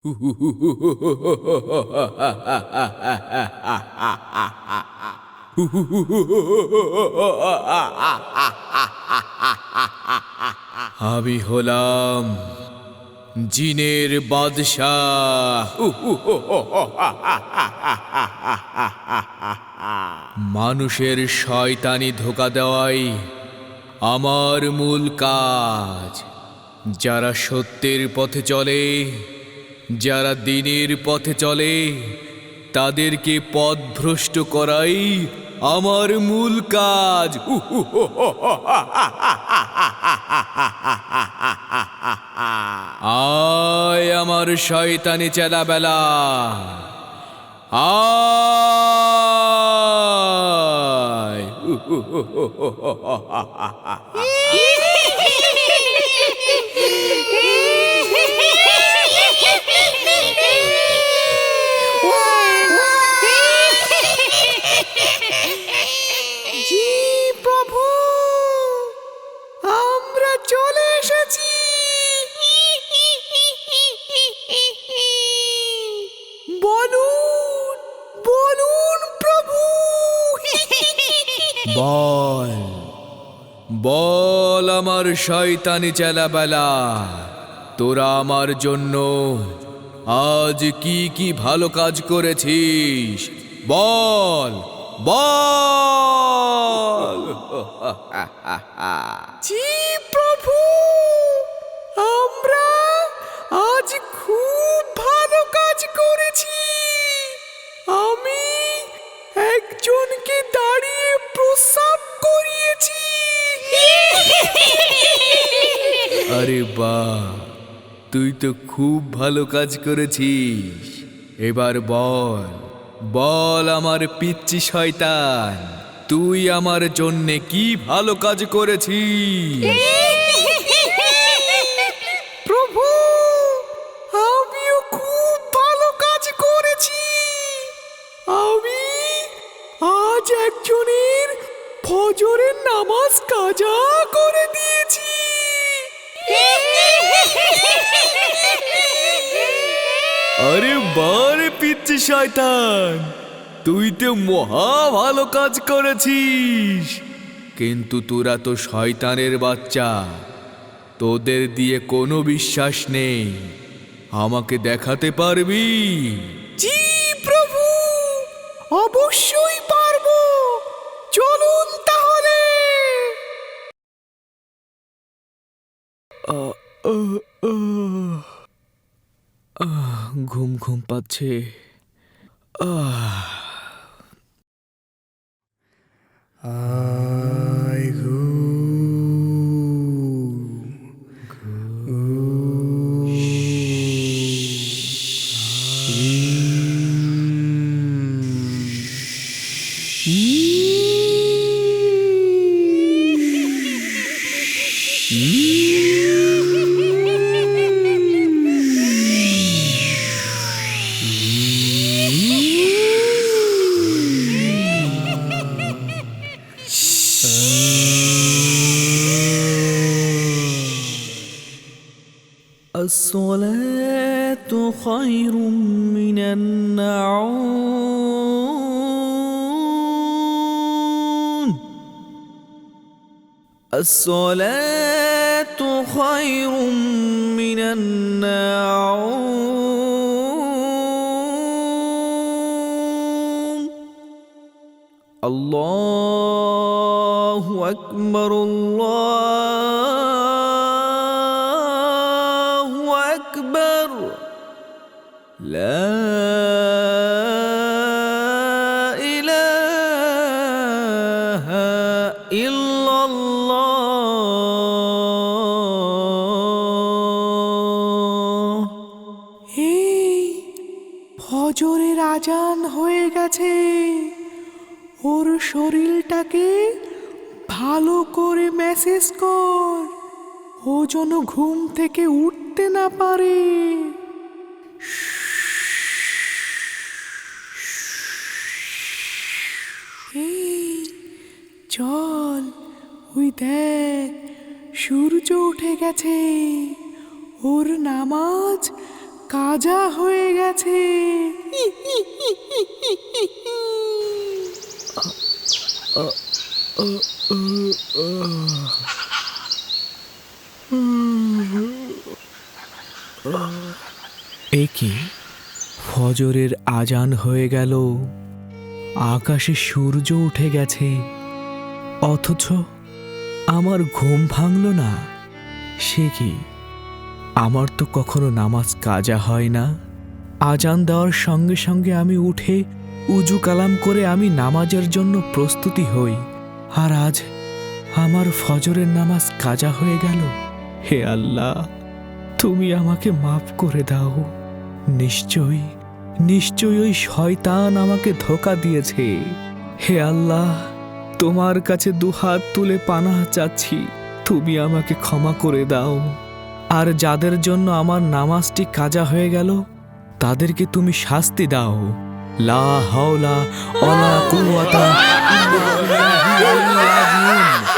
আমি হলাম জিনের বাদশাহ। মানুষের শয়তানি ধোকা দেওয়াই আমার মূল কাজ। যারা সত্যের পথে চলে যারা দিনের পথে চলে, তাদেরকে পথভ্রষ্ট করাই আমার মূল কাজ। আয় আমার শয়তানি চেলাবেলা। আয়। বল। বল আমার শয়তানি চেলাবেলা। তোরা আমার জন্য আজ কি কি ভালো কাজ করেছিস? বল বল। প্রভু, আমরা আজ খুব ভালো কাজ করেছি। আমি একজনকে দাঁড়িয়ে প্রস্রাব করিয়েছি। আরে বা, তুই তো খুব ভালো কাজ করেছিস। এবার বল বল আমার পিচ্ছি শয়তান, তুই আমার জন্যে কি ভালো কাজ করেছিস? আরে বারে পিচ্ছি শয়তান তুই তো মহা ভালো কাজ করেছিস। কিন্তু তোরা তো শয়তানের বাচ্চা তোদের দিয়ে কোনো বিশ্বাস নেই। আমাকে দেখাতে পারবি? জি প্রভু অবশ্যই পারব। চলুন তাহলে। ঘুম পাচ্ছে। আহ আয় الصلاة خير من النعوم. الصلاة خير من النعوم. الله أكبر الله لا إله إلا الله এই ফজরের আজান হয়ে গেছে ওর শরীরটাকে ভালো করে মেসেজ কর ও যেন ঘুম থেকে উঠতে না পারে চল, ওই দেখ, সূর্য উঠে গেছে। ওর নামাজ কাজা হয়ে গেছে। এ কি? ফজরের আজান হয়ে গেল। আকাশে সূর্য উঠে গেছে। অথচ আমার ঘুম ভাঙল না। সে কি? আমার তো কখনো নামাজ কাজা হয় না। আজান দেওয়ার সঙ্গে সঙ্গে আমি উঠে উজু কালাম করে আমি নামাজের জন্য প্রস্তুতি হই। আর আজ আমার ফজরের নামাজ কাজা হয়ে গেল। হে আল্লাহ, তুমি আমাকে মাফ করে দাও। নিশ্চয়ই নিশ্চয়ই ওই শয়তান আমাকে ধোকা দিয়েছে। হে আল্লাহ তোমার কাছে দুহাত তুলে পানা চাচ্ছি। তুমি আমাকে ক্ষমা করে দাও। আর যাদের জন্য আমার নামাজটি কাজা হয়ে গেল, তাদেরকে তুমি শাস্তি দাও। লা হাওলা ওয়ালা কুওয়াতা ইল্লা বিল্লাহ